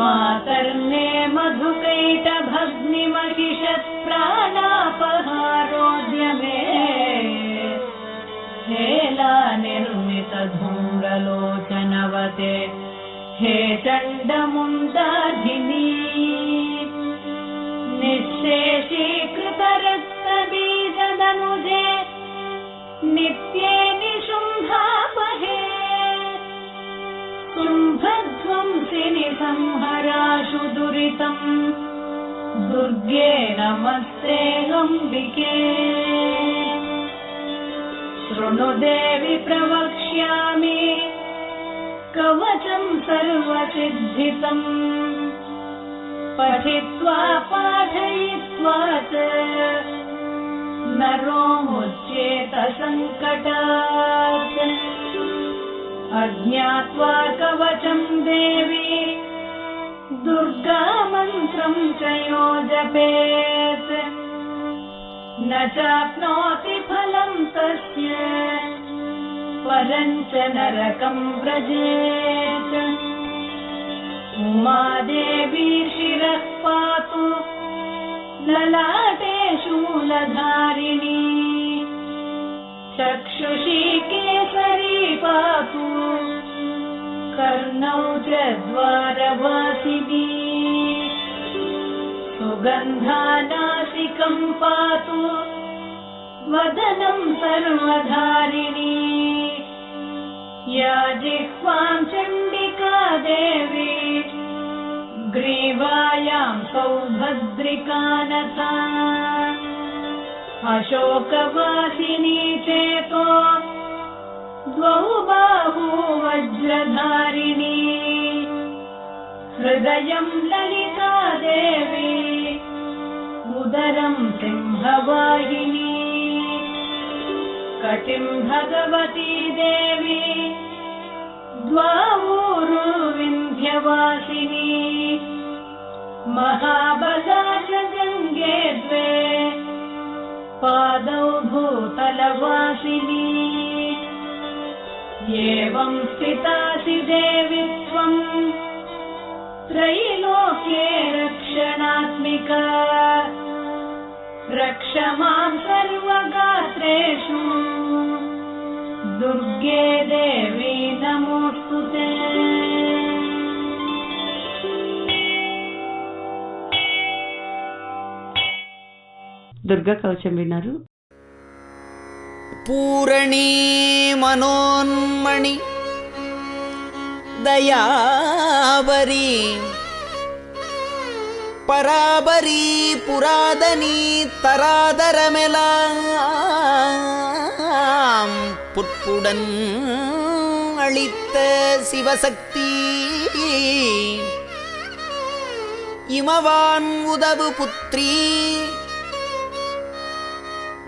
मातर्मे मधुकैतभग्निमयिषप्राणापहारोद्य मे हेला निर्मितधूरलोचनवते हे चण्डमुण्डाधिनी। निःशेषि संहराशु दुरितम् दुर्गे नमस्ते अम्बिके शृणु देवि प्रवक्ष्यामि कवचम् सर्वसिद्धितम् पठित्वा पाठयित्वा च नरो मुच्येत सङ्कटात् अज्ञात्वा कवचम् देवी दुर्गा मन्त्रम् च यो जपेत् न चाप्नोति फलम् तस्य परम् च नरकम् व्रजेत्। उमादेवी शिरः पातु ललाटे शूलधारिणी चक्षुषी केसरी पातु कर्णौ च द्वारवासिनी सुगन्धानासिकम् पातु। वदनम् सर्वधारिणी। या जिह्वाम् चण्डिका देवी। ग्रीवायाम् सौभद्रिकानता अशोकवासिनी चेतो द्वौ बाहू वज्रधारिणी। हृदयम् ललिता देवी उदरम् सिंहवाहिनी। कटिम् भगवती देवी द्वावूरु विन्ध्यवासिनी महाबला च भूतलवासिनी एवम् स्थितासि देवि त्वम् त्रैलोक्ये रक्षणात्मिका रक्ष माम् सर्वगात्रेषु दुर्गे देवी नमोऽस्तु ते దుర్గా కవచం విన్నారు பூரணி மனோன்மணி. தயாபரி பராபரி புராதனி தராதரமெலாம் புட்புடன் அளித்த சிவசக்தி. இமவான் உதவு புத்ரி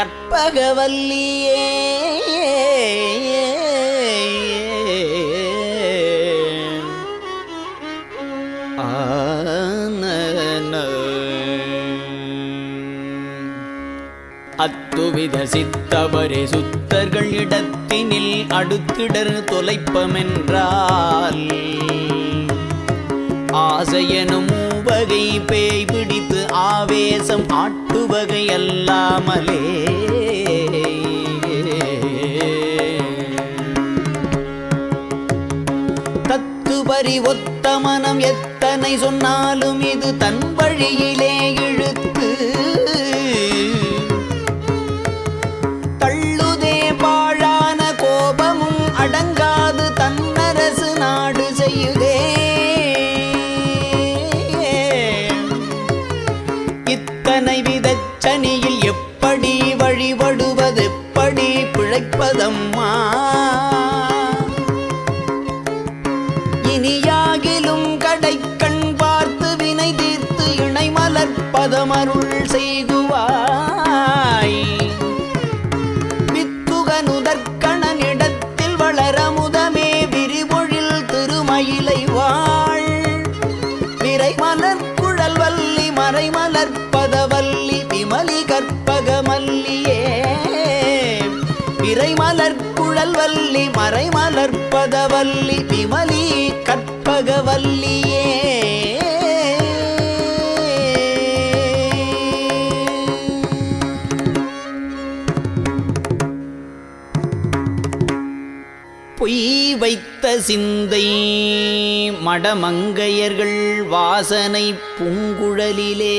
கற்பகவல்லியே அத்துவித சித்தவரே சுத்தர்கள் இடத்தினில் அடுத்திடர் தொலைப்பமென்றால் ஆசையனும் வகை பேய் ஆவேசம் ஆட்டுவகை அல்லாமலே தத்துபரி ஒத்த மனம் எத்தனை சொன்னாலும் இது தன் வழியில் மலர் வல்லி மறை மலர்ப்பதவல்லி விமலி கற்பகவல்லியே. பொய் வைத்த சிந்தை மடமங்கையர்கள் வாசனை பூங்குழலிலே.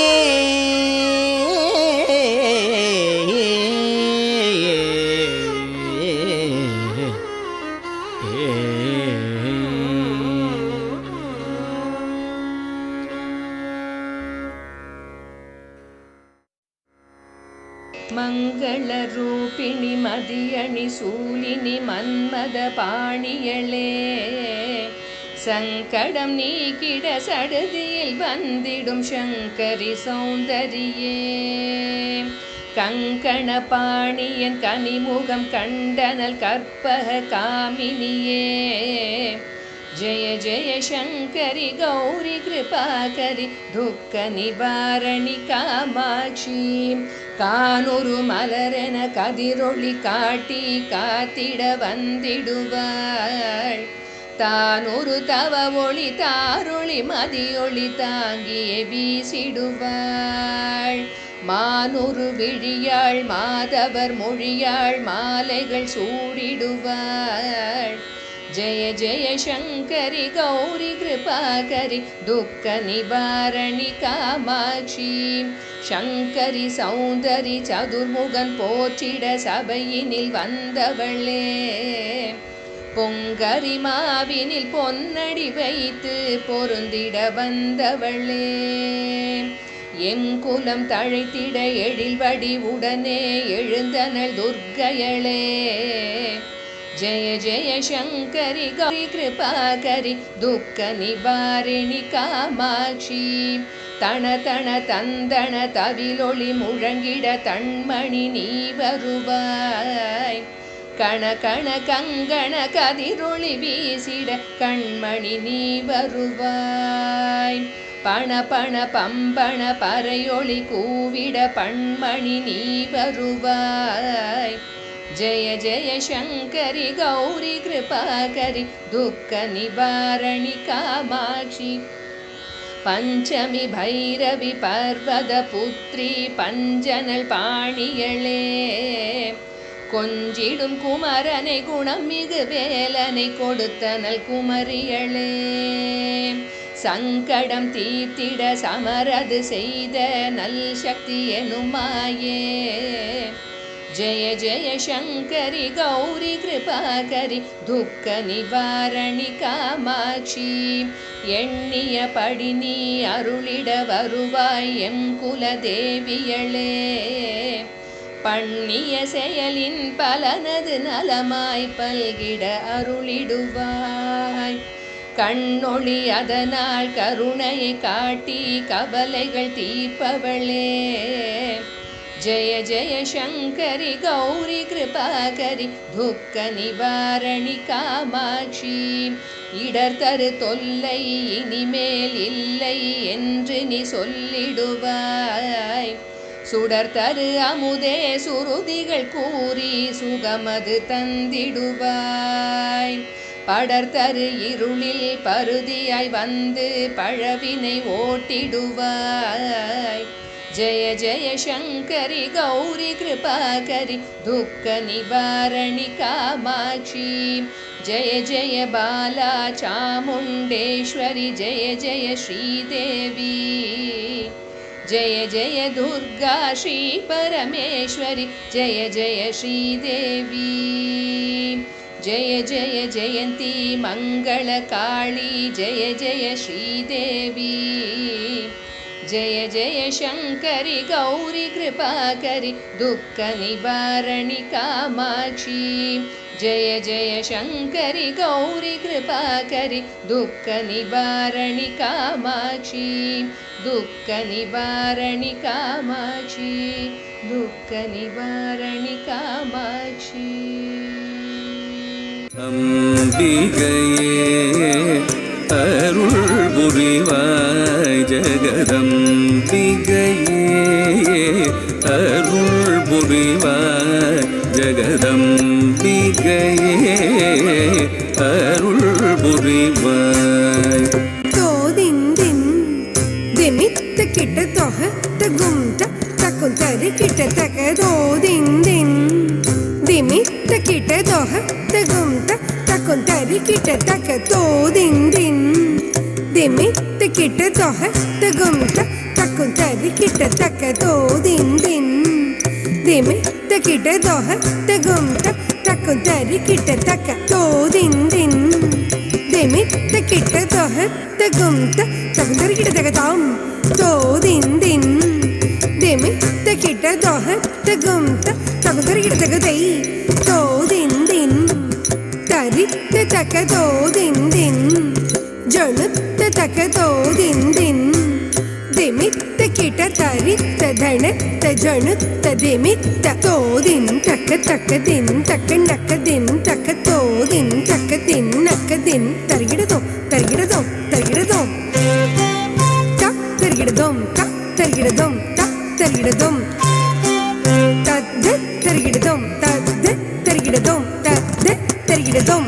சங்கடம் நீக்கிட சடுதியில் வந்திடும் சங்கரி சௌந்தரியே. கங்கண பாணியன் கனிமுகம் கண்டனல் கற்பக காமினியே. ஜய ஜய சங்கரி கௌரி கிருபாகரி துக்க நிவாரணி காமாட்சி. கானொரு மலரென கதிரொளி காட்டி காத்திட வந்திடுவாள். தான் ஒரு தவ ஒளி தாரொளி மதியொளி தாங்கியே வீசிடுவாள். மானொரு விழியாள் மாதவர் மொழியாள் மாலைகள் சூடிடுவாள். ஜெய ஜெய சங்கரி கௌரி கிருபாகரி துக்க நிவாரணி காமாட்சி. சங்கரி சௌந்தரி சதுர்முகன் போற்றிட சபையினில் வந்தவளே. பொங்கரிமாவினில் பொன்னடி வைத்து பொருந்திட வந்தவளே. எம் குலம் தழைத்திட எழில்வடி உடனே எழுந்தனள் துர்க்கையளே. ஜெய ஜெய சங்கரி கௌரி கிருபாகரி துக்க நிவாரிணி காமாட்சி. தண தண தந்தன தவிலொளி முழங்கிட தண்மணி நீ வருவாய். கண கண கங்கண கதிரொளி வீசிட கண்மணி நீ வருவாய். பண பண பம்பண பறையொளி கூவிட பண்மணி நீ வருவாய். ஜெய ஜெய சங்கரி கௌரி கிருபாகரி துக்க நிவாரணி காமாட்சி. பஞ்சமி பைரவி பர்வத புத்ரி பஞ்சனல் பாணியளே. கொஞ்சிடும் குமரனை குணம் மிகு வேலனை கொடுத்தனல் குமரியளே. சங்கடம் தீர்த்திட சமரது செய்த நல் சக்தி எனுமாயே. ஜெய ஜெய சங்கரி கௌரி கிருபாகரி துக்க நிவாரணி காமாட்சி. எண்ணிய படி நீ அருளிட வருவாய் எம் குலதேவியளே. பண்ணிய செயலின் பலனது நலமாய் பல்கிட அருளிடுவாய். கண்ணொளி அதனால் கருணையை காட்டி கவலைகள் தீர்ப்பவளே. ஜெய ஜெய சங்கரி கௌரி கிருபாகரி துக்க நிவாரணி காமாட்சி. இடர் தரு தொல்லை இனிமேல் இல்லை என்று நீ சொல்லிடுவாய். சுடர் தரு அமுதே சுருதிகள் கூறி சுகமது தந்திடுவாய். படர் தரு இருளில் பருதியாய் வந்து பழவினை ஓட்டிடுவாய். ஜெய ஜெய சங்கரி கௌரி கிருபாகரி துக்க நிவாரணி காமாட்சி. ஜெய ஜெய பாலா சாமுண்டேஸ்வரி ஜெய ஜெய ஸ்ரீதேவி जय जय दुर्गा श्री परमेश्वरि जय जय श्रीदेवी जय जय जयन्ती मङ्गलकाळी जय जय श्रीदेवी जय जय शङ्करि गौरि कृपाकरि दुःखनिवारणि कामाक्षी जय जय शङ्करि गौरि कृपाकरि दुःखनिवारणि कामाक्षी दुःखनिवारणि कामाक्षी दुःखनिवारणि कामाक्षी। पिग अरुण बुलि भगदम् पिग अरुण बुलि ஜெகதம்பிகையே அருள் புரிவாய் தோதிந்தின் திமித்த கிட்ட தொக தகும் தக்கும் தரு கிட்ட தக தோதிந்தின் திமித்த கிட்ட தொக தகும் தக்கும் தரு கிட்ட தக தோதிந்தின் திமித்த கிட்ட தொக தகும் தக்கும் தரு கிட்ட தக்க தோதிந்தின் திமித்த கிட்ட தொக தகும் தக்கும் தரு கிட்ட தக்க தோதிந்தின் திமித்த கிட்ட தொக தகும் தகுந்தரி கிட்ட தகதாம் தோதிந்தின் திமித்த கிட்ட தொக தகும் தகுந்தரி கிட்ட திமித்த கிட்ட தரித்த தனத்த ஜனுத்த திமித்த தோதின் தக்க தக்க தின் தக்க நக்க தின் தக்க தோதின் தக்க தின் நக்க தின் தருகிடதோ தருகிடதோ தருகிடதோ தக் தருகிடதோம் தக் தருகிடதோம் த தருகிடதோம். தத்து தருகிடதோம் தத்து தருகிடதோம் தத்த தருகிடதோம்.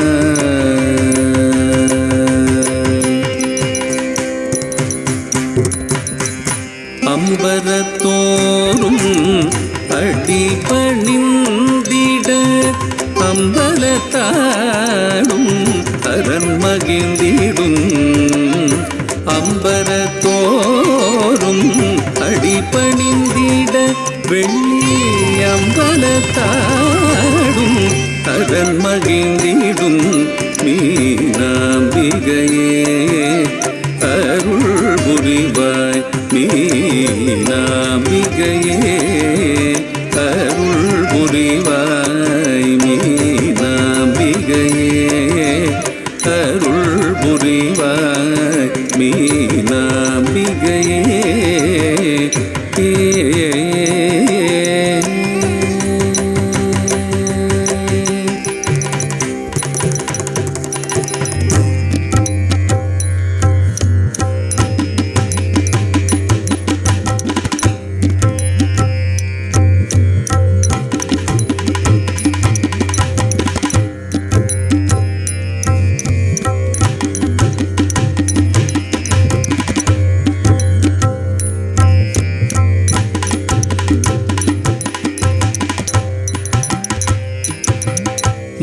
गए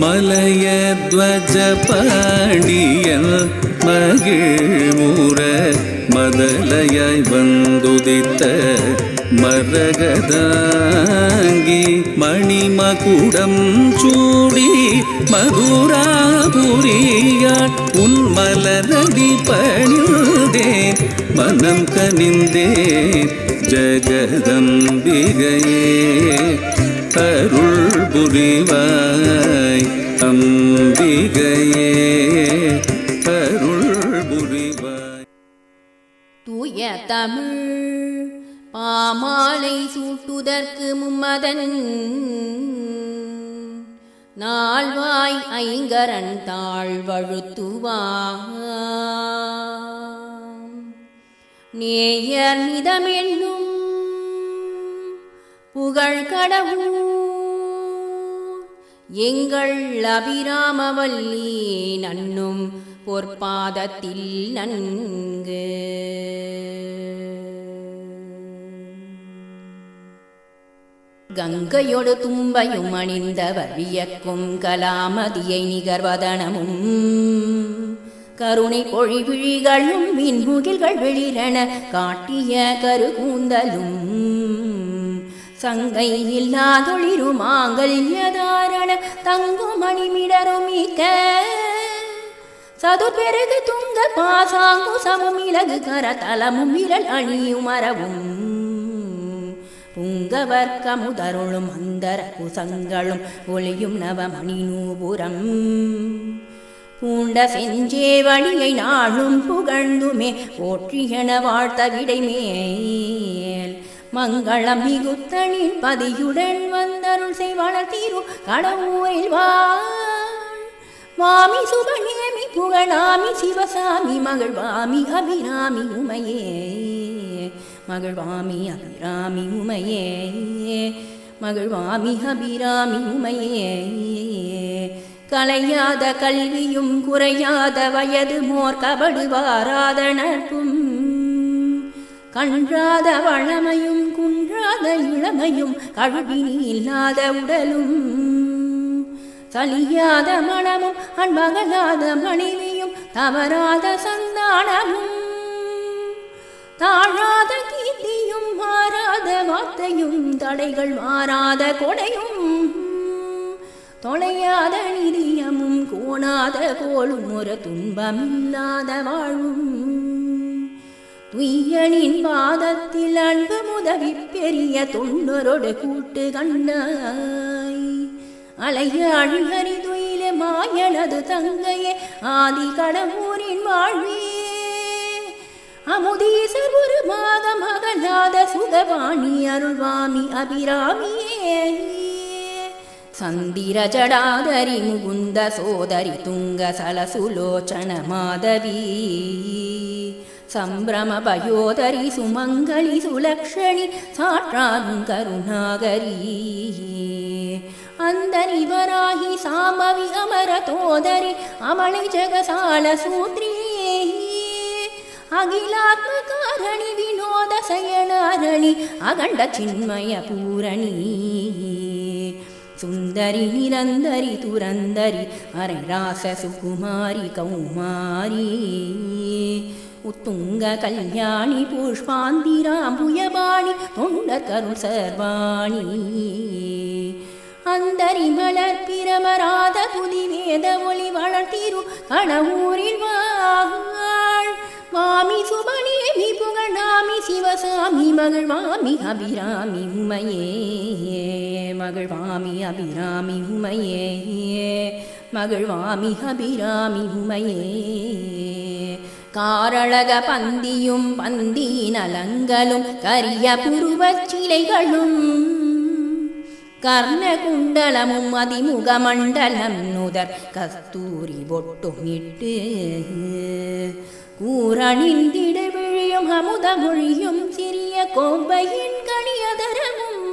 மலையத்வஜ மகிழ்மூர மதலையாய் வந்துதித்த மரகதாங்கி மணிமகுடம் சூடி மதுராபுரியாள் உன்மலரடி பணிந்தே மனம் கனிந்தே ஜகதம்பிகையே. அருள் புரிவாய் அம்பிகையே அருள் புரிவாய் தூய தமிழ் பாமாலை சூட்டுதற்கு மும்மதன் நாள்வாய் ஐங்கரன் தாழ்வழுத்துவான். நேயர் மிதமென்னும் புகழ் கடவுள். எங்கள் அபிராமவல்லி நன்னும் பொற்பாதத்தில் நன்கு. கங்கையொடு தும்பையும் அணிந்தவர் வியக்கும் கலாமதியை நிகர்வதனமும். கருணை பொழிவிழிகளும் மின்முகில்கள் வெளிரன காட்டிய கருகூந்தலும். சங்கை இல்லாதொளிரும் மாங்கல்யதாரண தங்கும் மணிமிடரும் மிக்க. சதுர்பெருகு துங்க பாசாங்கு சமம் இலகு கரதலமும் விரல் அணியும் மரவும் புங்கவர்க்க முதருளும் அந்தர குசங்களும் ஒளியும் நவமணி நூபுரம் பூண்ட செஞ்சேவடியை நாளும் புகழ்ந்துமே போற்றியன வாழ்த்த விடைமே. மங்களம் மிகுத்தனின் பதியுடன் வந்தருள் செய்வாளர் தீரு கடவுளில் வாமி சுபநேமி புகழாமி சிவசாமி மகிழ்வாமி அபிராமி உமையே. மகிழ்வாமி அபிராமி உமையே. மகிழ்வாமி அபிராமி உமையே. கலையாத கல்வியும் குறையாத வயது மோர் கபடு வாராத நட்பும் கன்றாத வளமையும் குன்றாத இளமையும் கழுவினி இல்லாத உடலும். சலியாத மனமும் அன்பகலாத மனைவியும் தவறாத சந்தானமும். தாழாத கீர்த்தியும் மாறாத வார்த்தையும் தடைகள் மாறாத கொடையும். தொலையாத நிதியமும் கோணாத கோலும் ஒரு துன்பம் இல்லாத வாழும். உய்யனின் பாதத்தில் அன்பு முதவி பெரிய தொண்டரோடு கூட்டு கண்டாய் அலைய அழுகரி துயில மாயனது தங்கையே ஆதி கடவுரின் வாழ்வே அமுதீசர் ஒரு மாத அகலாத சுகவாணி அருள்வாமி அபிராமியே. சந்திர ஜடாதரி முகுந்த சோதரி துங்க சலசுலோச்சன மாதவி. सम्भ्रमभयोदरि सुमङ्गलि सुलक्षणि साट्राङ्गनागरी अन्दरि वराहि साम्भवि अमरतोदरि अमलि जगसा अखिलात्मकारणि विनोदशयन अखण्डचिन्मय पूरणी सुन्दरि निरन्दरि तुरन्दरि अरिरासुकुमारि कौमारी உத்துங்க கல்யாணி புஷ்பாந்திராம்புயபாணி தொண்டர் கருள் சர்வாணி. அந்தரி மலர் பிரமராத புதி வேத ஒளி வளர்த்திரு கணவூரில் வாழ் மாமி சுபநேமி புகழாமி சிவசாமி மகள் மகிழ்வாமி அபிராமி உமையே. மகள் மகிழ்வாமி அபிராமி உமையே. மகள் மகிழ்வாமி அபிராமி உமையே. காரழக பந்தியும் பந்தி நலங்களும் கரிய புருவச் சிலைகளும். கர்ணகுண்டலமும் அதிமுகமண்டலம் நுதர் கஸ்தூரி பொட்டுமிட்டு கூரணிந்திட விழியும் அமுதமொழியும் சிறிய கோம்பையின் கணியதரமும்.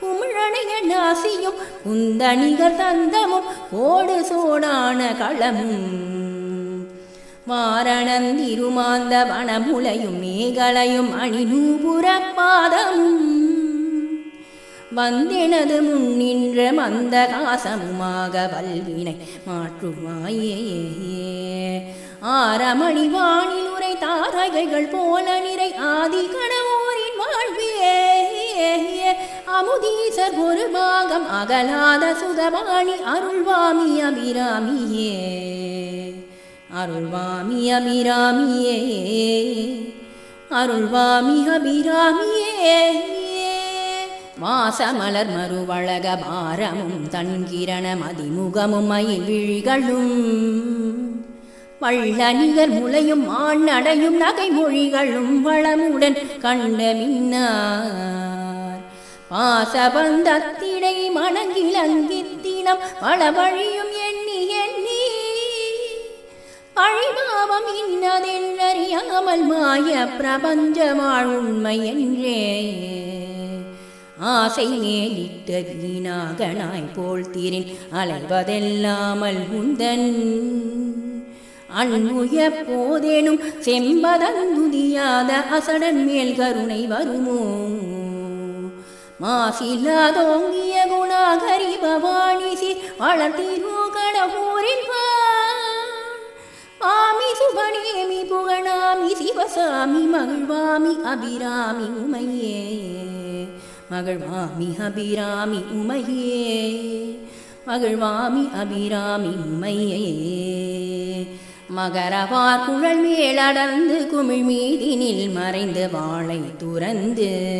குமிழணைய நாசியும் குந்தணிகர் தந்தமும் ஓடு சோடான களமும். வாரணந்திருமாந்த வனமுலையும் மேகலையும் அணிநூபுரப்பாதமும் வந்தெனது முன்னின்ற மந்த காசமுமாக வல்வினை மாற்றுமாயே. ஆரமணி வானில் உரை தாரகைகள் போல நிறை ஆதி கணவோரின் வாழ்வியே அமுதீசர் ஒரு பாகம் அகலாத சுதவாணி அருள்வாமி அபிராமியே. அருள்வாமி அபிராமியே அருள்வாமி அபிராமியே வாசமலர் மறுவழக பாரமும் தன்கிரண மதிமுகமும் மயில் விழிகளும். வள்ள முளையும் மாநடையும் நகைமொழிகளும் வளமுடன் கண்ட மின்னார். பாசபந்தத்திடை மணங்கிலங்கித்தினம் வளவழியும் எண்ணி அழிபாவம் இன்னதென்றறியாமல் மாய பிரபஞ்ச வாழ் உண்மை என்றே ஆசை மேலிட்ட வீணாகனாய் போல் தீரின் அலைவதெல்லாமல் உந்தன் அன்முய போதேனும் செம்பதந்துதியாத அசடன் மேல் கருணை வருமோ மாசில்லாதோங்கிய குணாகரி பவானிசி வளர்த்திரோ கடவுரின் ஆமி சுபனேமி புகழாமி சிவசாமி மகிழ்வாமி அபிராமி உமையே. மகிழ்வாமி அபிராமி உமையே. மகிழ்வாமி அபிராமி உமையே. மகரவார் குழல் மேலடர்ந்து குமிழ் மீதினில் மறைந்து வாளை துறந்து